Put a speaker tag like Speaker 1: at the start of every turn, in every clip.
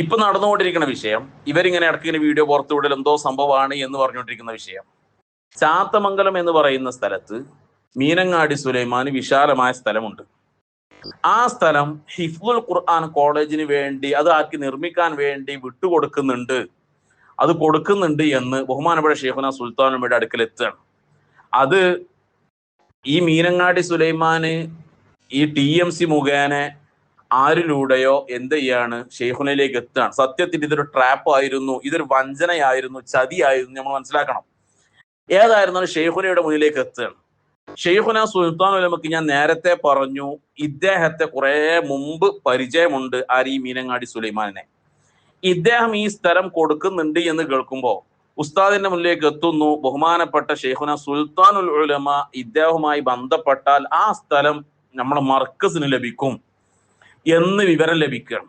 Speaker 1: ഇപ്പൊ നടന്നുകൊണ്ടിരിക്കുന്ന വിഷയം ഇവരിങ്ങനെ ഇടയ്ക്ക് ഇങ്ങനെ വീഡിയോ പുറത്തുവിടൽ എന്തോ സംഭവമാണ് എന്ന് പറഞ്ഞുകൊണ്ടിരിക്കുന്ന വിഷയം. ചാത്തമംഗലം എന്ന് പറയുന്ന സ്ഥലത്ത് മീനങ്ങാടി സുലൈമാന് വിശാലമായ സ്ഥലമുണ്ട്. ആ സ്ഥലം ഹിഫുൽ ഖുർആൻ കോളേജിന് വേണ്ടി അത് ആക്കി നിർമ്മിക്കാൻ വേണ്ടി വിട്ടുകൊടുക്കുന്നുണ്ട്. അത് കൊടുക്കുന്നുണ്ട് എന്ന് ബഹുമാനപ്പെട്ട ഷെയ്ഖുന സുൽത്താനുമ്മയുടെ അടുക്കൽ എത്തുകയാണ് അത് ഈ മീനങ്ങാടി സുലൈമാന് ഈ ടി എം സി മുഖേന ആരിലൂടെയോ എന്ത് ചെയ്യാണ്? ഷെയ്ഖുനയിലേക്ക് എത്തുകയാണ്. സത്യത്തിൽ ഇതൊരു ട്രാപ്പ് ആയിരുന്നു. ഇതൊരു വഞ്ചനയായിരുന്നു. ചതിയായിരുന്നു. നമ്മൾ മനസ്സിലാക്കണം. ഏതായിരുന്നാലും ഷെയ്ഖുനയുടെ മുന്നിലേക്ക് എത്തുകയാണ്. ഷെയ്ഖുന സുൽത്താൻ ഉലമക്ക് ഞാൻ നേരത്തെ പറഞ്ഞു ഇദ്ദേഹത്തെ കുറെ മുമ്പ് പരിചയമുണ്ട് ഈ മീനങ്ങാടി സുലൈമാനെ. ഇദ്ദേഹം ഈ സ്ഥലം കൊടുക്കുന്നുണ്ട് എന്ന് കേൾക്കുമ്പോൾ ഉസ്താദിന്റെ മുന്നിലേക്ക് എത്തുന്നു. ബഹുമാനപ്പെട്ട ഷെയ്ഖുന സുൽത്താനുൽ ഉലമ ഇദ്ദേഹവുമായി ബന്ധപ്പെട്ടാൽ ആ സ്ഥലം നമ്മുടെ മർക്കസിന് ലഭിക്കും. എന്ന് വിവരം ലഭിക്കണം.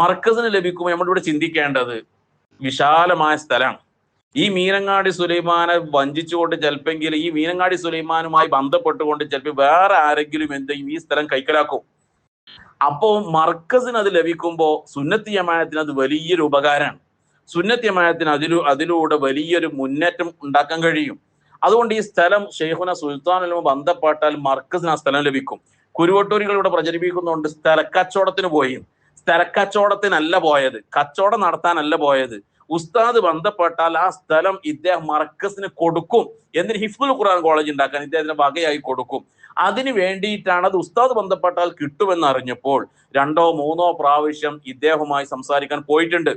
Speaker 1: മർക്കസിന് ലഭിക്കുമ്പോൾ നമ്മളിവിടെ ചിന്തിക്കേണ്ടത് വിശാലമായ സ്ഥലമാണ്. ഈ മീനങ്ങാടി സുലൈമാനെ വഞ്ചിച്ചുകൊണ്ട് ചിലപ്പെങ്കിൽ ഈ മീനങ്ങാടി സുലൈമാനുമായി ബന്ധപ്പെട്ടുകൊണ്ട് ചിലപ്പോൾ വേറെ ആരെങ്കിലും എന്തെങ്കിലും ഈ സ്ഥലം കൈക്കലാക്കും. അപ്പോൾ മർക്കസിന് അത് ലഭിക്കുമ്പോൾ സുന്നത്തി ജമായത്തിന് അത് വലിയൊരു ഉപകാരമാണ്. സുന്നത്തി ജമായത്തിന് അതിലൂ അതിലൂടെ വലിയൊരു മുന്നേറ്റം ഉണ്ടാക്കാൻ കഴിയും. അതുകൊണ്ട് ഈ സ്ഥലം ഷെയ്ഖുന സുൽത്താനുമായി ബന്ധപ്പെട്ടാൽ മർക്കസിന് ആ സ്ഥലം ലഭിക്കും. കുരുവട്ടൂരികൾ ഇവിടെ പ്രചരിപ്പിക്കുന്നുണ്ട് സ്ഥലക്കച്ചവടത്തിന് പോയി. സ്ഥലക്കച്ചവടത്തിനല്ല പോയത്. കച്ചവടം നടത്താനല്ല പോയത്. ഉസ്താദ് ബന്ധപ്പെട്ടാൽ ആ സ്ഥലം ഇദ്ദേഹം മർക്കസിന് കൊടുക്കും എന്നിട്ട് ഹിഫ്ദുൽ ഖുർആൻ കോളേജ് ഉണ്ടാക്കാൻ ഇദ്ദേഹത്തിന് വകയായി കൊടുക്കും. അതിന് വേണ്ടിയിട്ടാണ് അത് ഉസ്താദ് ബന്ധപ്പെട്ടാൽ കിട്ടുമെന്ന് അറിഞ്ഞപ്പോൾ രണ്ടോ മൂന്നോ പ്രാവശ്യം ഇദ്ദേഹവുമായി സംസാരിക്കാൻ പോയിട്ടുണ്ട്.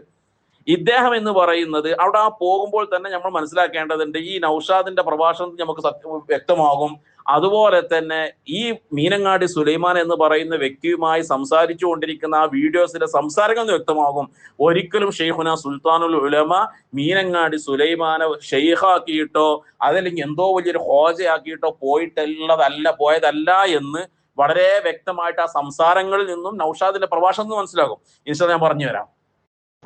Speaker 1: ഇദ്ദേഹം എന്ന് പറയുന്നത് അവിടെ ആ പോകുമ്പോൾ തന്നെ നമ്മൾ മനസ്സിലാക്കേണ്ടതുണ്ട് ഈ നൌഷാദിന്റെ പ്രഭാഷണത്തിൽ നമുക്ക് വ്യക്തമാകും. അതുപോലെ തന്നെ ഈ മീനങ്ങാടി സുലൈമാൻ എന്ന് പറയുന്ന വ്യക്തിയുമായി സംസാരിച്ചു കൊണ്ടിരിക്കുന്ന ആ വീഡിയോസിലെ സംസാരങ്ങൾ വ്യക്തമാകും. ഒരിക്കലും ഷെയ്ഖുന സുൽത്താനുൽ ഉലമ മീനങ്ങാടി സുലൈമാനെ ഷെയ്ഖാക്കിയിട്ടോ അതല്ലെങ്കിൽ എന്തോ വലിയൊരു ഹോജയാക്കിയിട്ടോ പോയിട്ടുള്ളതല്ല പോയതല്ല എന്ന് വളരെ വ്യക്തമായിട്ട് ആ സംസാരങ്ങളിൽ നിന്നും നൌഷാദിന്റെ പ്രഭാഷണം നിന്ന് മനസ്സിലാകും. ഇൻഷാ ഞാൻ പറഞ്ഞു തരാം.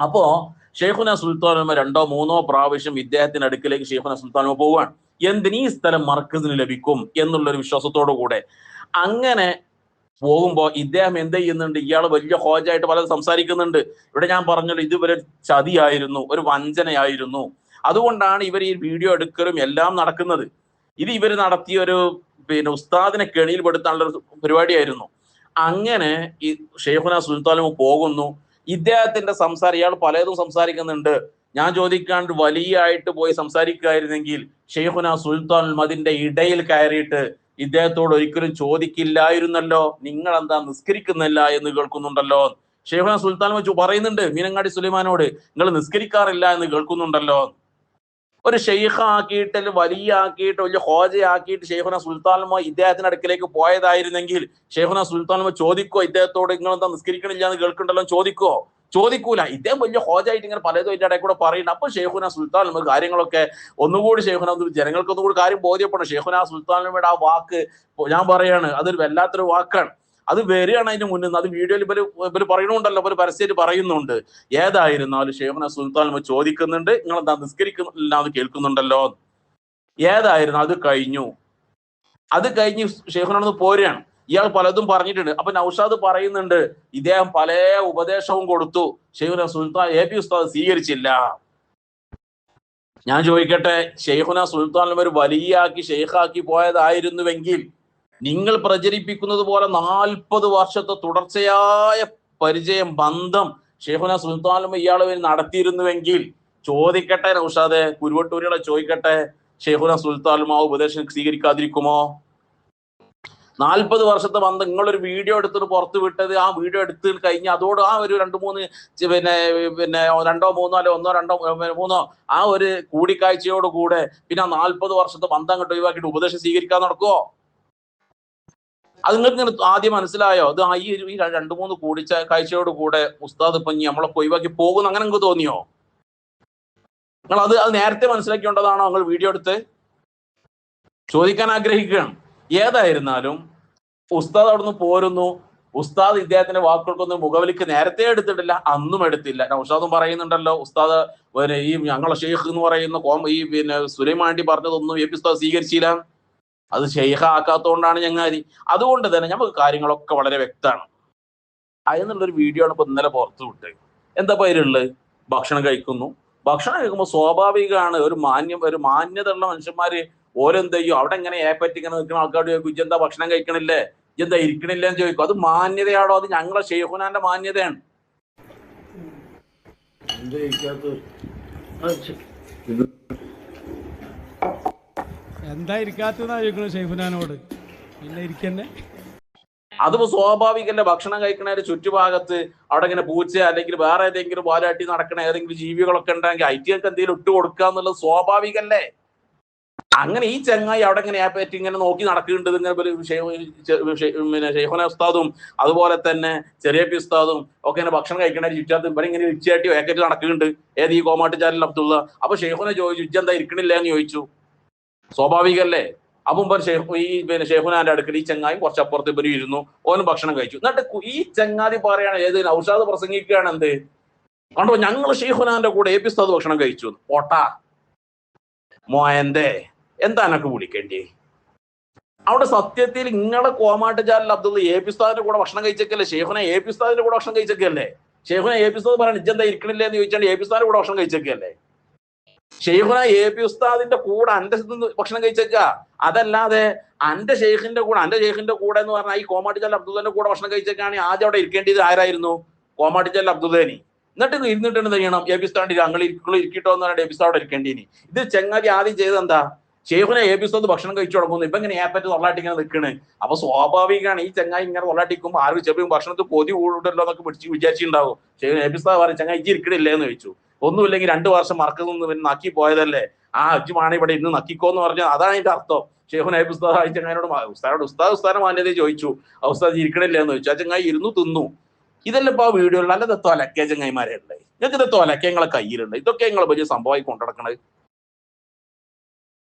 Speaker 1: അപ്പോ ഷെയ്ഖുന സുൽത്താനുമ രണ്ടോ മൂന്നോ പ്രാവശ്യം ഇദ്ദേഹത്തിന്റെ അടുക്കിലേക്ക് ഷെയ്ഖുന സുൽത്താനുമ പോവാണ് എന്തിന് സ്ഥലം മർക്കസിന് ലഭിക്കും എന്നുള്ളൊരു വിശ്വാസത്തോടു കൂടെ. അങ്ങനെ പോകുമ്പോൾ ഇദ്ദേഹം എന്ത് ചെയ്യുന്നുണ്ട്? ഇയാൾ വലിയ ഹോജായിട്ട് പലതും സംസാരിക്കുന്നുണ്ട്. ഇവിടെ ഞാൻ പറഞ്ഞല്ലോ ഇതുവരെ ചതിയായിരുന്നു ഒരു വഞ്ചനയായിരുന്നു. അതുകൊണ്ടാണ് ഇവർ ഈ വീഡിയോ എടുക്കലും എല്ലാം നടക്കുന്നത്. ഇത് ഇവർ നടത്തിയ ഒരു പിന്നെ ഉസ്താദിനെ കെണിയിൽ പെടുത്താനുള്ള ഒരു പരിപാടിയായിരുന്നു. അങ്ങനെ ഈ ഷെയ്ഖുന സുൽത്താനും പോകുന്നു. ഇദ്ദേഹത്തിന്റെ സംസാരം ഇയാൾ പലതും സംസാരിക്കുന്നുണ്ട്. ഞാൻ ചോദിക്കാണ്ട് വലിയായിട്ട് പോയി സംസാരിക്കുകയായിരുന്നെങ്കിൽ ഷെയ്ഖുന സുൽത്താൻ മതിന്റെ ഇടയിൽ കയറിയിട്ട് ഇദ്ദേഹത്തോട് ഒരിക്കലും ചോദിക്കില്ലായിരുന്നല്ലോ? നിങ്ങൾ എന്താ നിസ്കരിക്കുന്നില്ല എന്ന് കേൾക്കുന്നുണ്ടല്ലോ? ഷെയ്ഖുന സുൽത്താൻ വെച്ച് പറയുന്നുണ്ട് മീനങ്ങാടി സുലൈമാനോട് നിങ്ങൾ നിസ്കരിക്കാറില്ല എന്ന് കേൾക്കുന്നുണ്ടല്ലോ? ഒരു ഷെയ്ഖ ആക്കിയിട്ട് വലിയ ആക്കിയിട്ട് വലിയ ഹോജ ആക്കിയിട്ട് ഷെയ്ഖുന സുൽത്താൻമ ഇദ്ദേഹത്തിന്റെ അടുക്കിലേക്ക് പോയതായിരുന്നെങ്കിൽ ഷെയ്ഖുന സുൽത്താൻമ ചോദിക്കോ ഇദ്ദേഹത്തോട് നിങ്ങൾ എന്താ നിസ്കരിക്കണില്ല എന്ന് കേൾക്കണ്ടല്ലോ ചോദിക്കോ. ചോദിക്കൂല. ഇദ്ദേഹം വലിയ ഹോജായിട്ട് ഇങ്ങനെ പലതും അതിന്റെ ഇടയിൽ കൂടെ പറയുന്നുണ്ട്. അപ്പൊ ഷെയ്ഖുന സുൽത്താൻ കാര്യങ്ങളൊക്കെ ഒന്നുകൂടി ഷെയ്ഖുന ജനങ്ങൾക്ക് ഒന്നുകൂടി കാര്യം ബോധ്യപ്പെടണം. ഷെയ്ഖുന സുൽത്താനുമയുടെ ആ വാക്ക് ഞാൻ പറയാണ് അതൊരു വല്ലാത്തൊരു വാക്കാണ്. അത് വരികയാണ് അതിന്റെ മുന്നിൽ നിന്ന്. അത് വീഡിയോയിൽ ഇവർ ഇവർ പറയണുണ്ടല്ലോ ഇവർ പരസ്യമായിട്ട് പറയുന്നുണ്ട്. ഏതായിരുന്നാലും ഷെയ്ഖുന സുൽത്താൻ ചോദിക്കുന്നുണ്ട്. നിങ്ങൾ എന്താ നിസ്കരിക്കുന്നില്ല എന്ന് കേൾക്കുന്നുണ്ടല്ലോ. ഏതായിരുന്നു അത് കഴിഞ്ഞു. അത് കഴിഞ്ഞ് ഷെയ്ഖുനോട് പോരുകയാണ്. ഇയാൾ പലതും പറഞ്ഞിട്ടുണ്ട്. അപ്പൊ നൌഷാദ് പറയുന്നുണ്ട് ഇദ്ദേഹം പല ഉപദേശവും കൊടുത്തു. ഷെയ്ഖുന സുൽത്താൻ എ പി ഉസ്താദ് സ്വീകരിച്ചില്ല. ഞാൻ ചോദിക്കട്ടെ ഷെയ്ഖുന സുൽത്താൻ ഒരു വലിയാക്കി ഷെയ്ഖാക്കി പോയതായിരുന്നുവെങ്കിൽ നിങ്ങൾ പ്രചരിപ്പിക്കുന്നത് പോലെ നാൽപ്പത് വർഷത്തെ തുടർച്ചയായ പരിചയം ബന്ധം ഷെയ്ഖുന സുൽത്താനും ഇയാൾ നടത്തിയിരുന്നുവെങ്കിൽ ചോദിക്കട്ടെ നൌഷാദെ കുരുവട്ടൂരികളെ ചോദിക്കട്ടെ ഷെയ്ഖുന സുൽത്താനും ആ ഉപദേശം സ്വീകരിക്കാതിരിക്കുമോ? നാൽപ്പത് വർഷത്തെ ബന്ധം നിങ്ങളൊരു വീഡിയോ എടുത്തിട്ട് പുറത്ത് വിട്ടത് ആ വീഡിയോ എടുത്ത് കഴിഞ്ഞ് അതോട് ആ ഒരു രണ്ട് മൂന്ന് പിന്നെ പിന്നെ രണ്ടോ മൂന്നോ അല്ലെ ഒന്നോ രണ്ടോ മൂന്നോ ആ ഒരു കൂടിക്കാഴ്ചയോട് കൂടെ പിന്നെ ആ നാൽപ്പത് വർഷത്തെ ബന്ധം അങ്ങോട്ട് ഒഴിവാക്കിയിട്ട് ഉപദേശം സ്വീകരിക്കാൻ നടക്കുവോ? അത് നിങ്ങൾക്ക് ഇങ്ങനെ ആദ്യം മനസ്സിലായോ? അത് ഈ ഈ രണ്ട് മൂന്ന് കൂടിച്ച കാഴ്ചയോട് കൂടെ ഉസ്താദ് ഇപ്പൊ നമ്മളൊക്കെ ഒഴിവാക്കി പോകുന്നു അങ്ങനെ നിങ്ങൾക്ക് തോന്നിയോ? നിങ്ങൾ അത് അത് നേരത്തെ മനസ്സിലാക്കിയോണ്ടതാണോ നിങ്ങൾ വീഡിയോ എടുത്ത്? ചോദിക്കാൻ ആഗ്രഹിക്കുകയാണ്. ഏതായിരുന്നാലും ഉസ്താദ് അവിടുന്ന് പോരുന്നു. ഉസ്താദ് ഇദ്ദേഹത്തിന്റെ വാക്കുകൾക്കൊന്നും മുഖവിലിക്ക് നേരത്തെ എടുത്തിട്ടില്ല അന്നും എടുത്തില്ല. നൗഷാദും പറയുന്നുണ്ടല്ലോ ഉസ്താദ് ഈ ഞങ്ങളെ ഷെയ്ഖ് എന്ന് പറയുന്ന കോം ഈ പിന്നെ സുലൈമാണ്ടി പറഞ്ഞതൊന്നും എ പി ഉസ്താദ് സ്വീകരിച്ചില്ല. അത് ഷെയ്ഖ ആക്കാത്തതുകൊണ്ടാണ് ഞങ്ങൾ അതുകൊണ്ട് തന്നെ നമുക്ക് കാര്യങ്ങളൊക്കെ വളരെ വ്യക്തമാണ്. അതിനുള്ളൊരു വീഡിയോ ആണ് ഇപ്പൊ ഇന്നലെ പുറത്തു വിട്ടത്. എന്താ പേരുള്ളത് ഭക്ഷണം കഴിക്കുന്നു. ഭക്ഷണം കഴിക്കുമ്പോൾ സ്വാഭാവികമാണ് ഒരു മാന്യം ഒരു മാന്യത ഉള്ള മനുഷ്യന്മാര് ഓരെന്ത് ചെയ്യും അവിടെ ഇങ്ങനെ ഏപ്പറ്റി ഇങ്ങനെ നിൽക്കുന്ന ആൾക്കാരോട് ചോദിക്കും ഇജെന്താ ഭക്ഷണം കഴിക്കണില്ലേ? ഇജെന്താ ഇരിക്കണില്ല? എന്ന് ചോദിക്കും. അത് മാന്യതയാണോ? അത് ഞങ്ങളെ ഷെയ്ഖുനാന്റെ മാന്യതയാണ്.
Speaker 2: എന്താ ഇരിക്കാത്തത്
Speaker 3: ചോദിക്കണു ഷെയ്ഖുനാനോട്? പിന്നെ ഇരിക്കന്നെ.
Speaker 1: അതിപ്പോ സ്വാഭാവികല്ലേ ഭക്ഷണം കഴിക്കണ ഒരു ചുറ്റുഭാഗത്ത് അവിടെ ഇങ്ങനെ പൂച്ച അല്ലെങ്കിൽ വേറെ ഏതെങ്കിലും വാലാട്ടി നടക്കണ ഏതെങ്കിലും ജീവികളൊക്കെ ഉണ്ടെങ്കിൽ ഐറ്റിയൊക്കെ എന്തെങ്കിലും ഇട്ട് കൊടുക്കുക എന്നുള്ളത് സ്വാഭാവികല്ലേ? അങ്ങനെ ഈ ചങ്ങായി അവിടെ ഇങ്ങനെ പറ്റി ഇങ്ങനെ നോക്കി നടക്കുന്നുണ്ട് ഇങ്ങനെ ഷെയ്ഖുന ഉസ്താദും അതുപോലെ തന്നെ ചെറിയ പി ഉസ്താദും ഒക്കെ ഇങ്ങനെ ഭക്ഷണം കഴിക്കണ ചുറ്റാത്ത് ഇവരെ ഇങ്ങനെ ഉച്ചയായിട്ട് വേക്കറ്റ് നടക്കുന്നുണ്ട്. ഏത് ഈ കോമാട്ട് ചാനൽ അബ്ദുള്ള? അപ്പൊ ഷെയ്ഖുനെ ചോദിച്ചു എന്താ ഇരിക്കണില്ല? എന്ന് ചോദിച്ചു. സ്വാഭാവികല്ലേ? അപ്പം ഇവർ ഷെയ്ഖ് ഈ പിന്നെ ഷെയ്ഖുനാന്റെ അടുക്കൽ ഈ ചങ്ങായും കുറച്ച് അപ്പുറത്ത് ഇവരും ഇരുന്നു. ഓനും ഭക്ഷണം കഴിച്ചു. എന്നിട്ട് ഈ ചങ്ങാതി പറയാണ് ഏത് ഔഷാദ് പ്രസംഗിക്കുകയാണ് എന്ത്? കണ്ടോ ഞങ്ങൾ ഷെയ്ഖുനാന്റെ കൂടെ എ പി ഉസ്താദ് ഭക്ഷണം കഴിച്ചു. പോട്ടാ. മോയന്റെ എന്താ എനക്ക് വിളിക്കേണ്ടി? അവിടെ സത്യത്തിൽ ഇങ്ങളെ കോമാട്ട് ചാനൽ അബ്ദുള്ള എ പി കൂടെ ഭക്ഷണം കഴിച്ചേക്കല്ലേ? ഷെയ്ഖുന എ പി കൂടെ ഭക്ഷണം കഴിച്ചേക്കല്ലേ? ഷെയ്ഖുന എ പി ഉസ്താദ് പറയാൻ ഇജ്ജെന്താ ഇരിക്കണില്ലേ എന്ന് ചോദിച്ചാൽ എ പി കൂടെ ഭക്ഷണം കഴിച്ചേക്കല്ലേ? ഷെയ്ഖുന എ പി ഉസ്താദിന്റെ കൂടെ അന്റെ ഭക്ഷണം കഴിച്ചേക്ക. അതല്ലാതെ അന്റെ ഷെയ്ഖിന്റെ കൂടെ അന്റെ ഷെയ്ഖിന്റെ കൂടെ എന്ന് പറഞ്ഞാൽ ഈ കോമാട്ടിച്ചാൽ അബ്ദുല്ലന്റെ കൂടെ ഭക്ഷണം കഴിച്ചേക്കാണെങ്കിൽ ആദ്യം അവിടെ ഇരിക്കേണ്ടത് ആരായിരുന്നു? കോമാട്ടിച്ചാൽ അബ്ദുല്ലേനി എന്നിട്ട് ഇത് ഇരുന്നിട്ട് എന്ത് ചെയ്യണം? എ പി ഉസ്താദിന്റെ അങ്ങനെ ഇരിക്കുള്ളൂ ഇരിക്കട്ടോ എന്ന് പറഞ്ഞാൽ എ പി ഉസ്താദ് അവിടെ ഇരിക്കേണ്ടിനി. ഇത് ചെങ്ങാതി ആദ്യം ചെയ്തത് എന്താ? ഷെയ്ഖുനെ ഉസ്താദ് ഭക്ഷണം കഴിച്ചു തുടങ്ങുന്നു. ഇപ്പൊ ഇങ്ങനെ ഏപ്പറ്റ് തൊള്ളാട്ടി ഇങ്ങനെ നിൽക്കണ്? അപ്പൊ സ്വാഭാവികമാണ് ഈ ചങ്ങായി ഇങ്ങനെ തൊള്ളാട്ടിക്കുമ്പോൾ ആരും ചെറിയ ഭക്ഷണത്തിൽ കൊതി കൂടുണ്ടല്ലോ എന്നൊക്കെ പിടിച്ച് വിചാരിച്ചിട്ടുണ്ടാവും. പി ചങ്ങായി പറയും ചങ്ങായി ഇജ്ജി ഇരിക്കണില്ലേ? എന്ന് ചോദിച്ചു. ഒന്നുമില്ലെങ്കിൽ രണ്ടു വർഷം നിന്ന് പിന്നെ നക്കി പോയതല്ലേ? ആ അജ്ജുമാണ് ഇവിടെ ഇന്ന് നക്കിക്കോന്ന് പറഞ്ഞാൽ അതാണ് അതിന്റെ അർത്ഥം. ഷെയ്ഖുൻ അയ്യബ് ഉസ്താദ് ആ ചങ്ങായിനോട് ഉസ്താദോട് ഉസ്താദ് ഉസ്താദ് മാന്യത ചോദിച്ചു. ആ ഉസ്താദ് ഇരിക്കണില്ല? എന്ന് ചോദിച്ചു. ആ ചങ്ങായി ഇരുന്നു തിന്നു. ഇതല്ല ഇപ്പൊ ആ വീഡിയോയിൽ നല്ല ദത്തോ അലക്കേ ചങ്ങായിമാരെ ഉള്ളത്? നിങ്ങൾക്ക് ദത്തോ അലക്കേ നിങ്ങളെ കയ്യിലുണ്ട്. ഇതൊക്കെ നിങ്ങളെ വലിയ സംഭവമായി കൊണ്ടുനടക്കണത്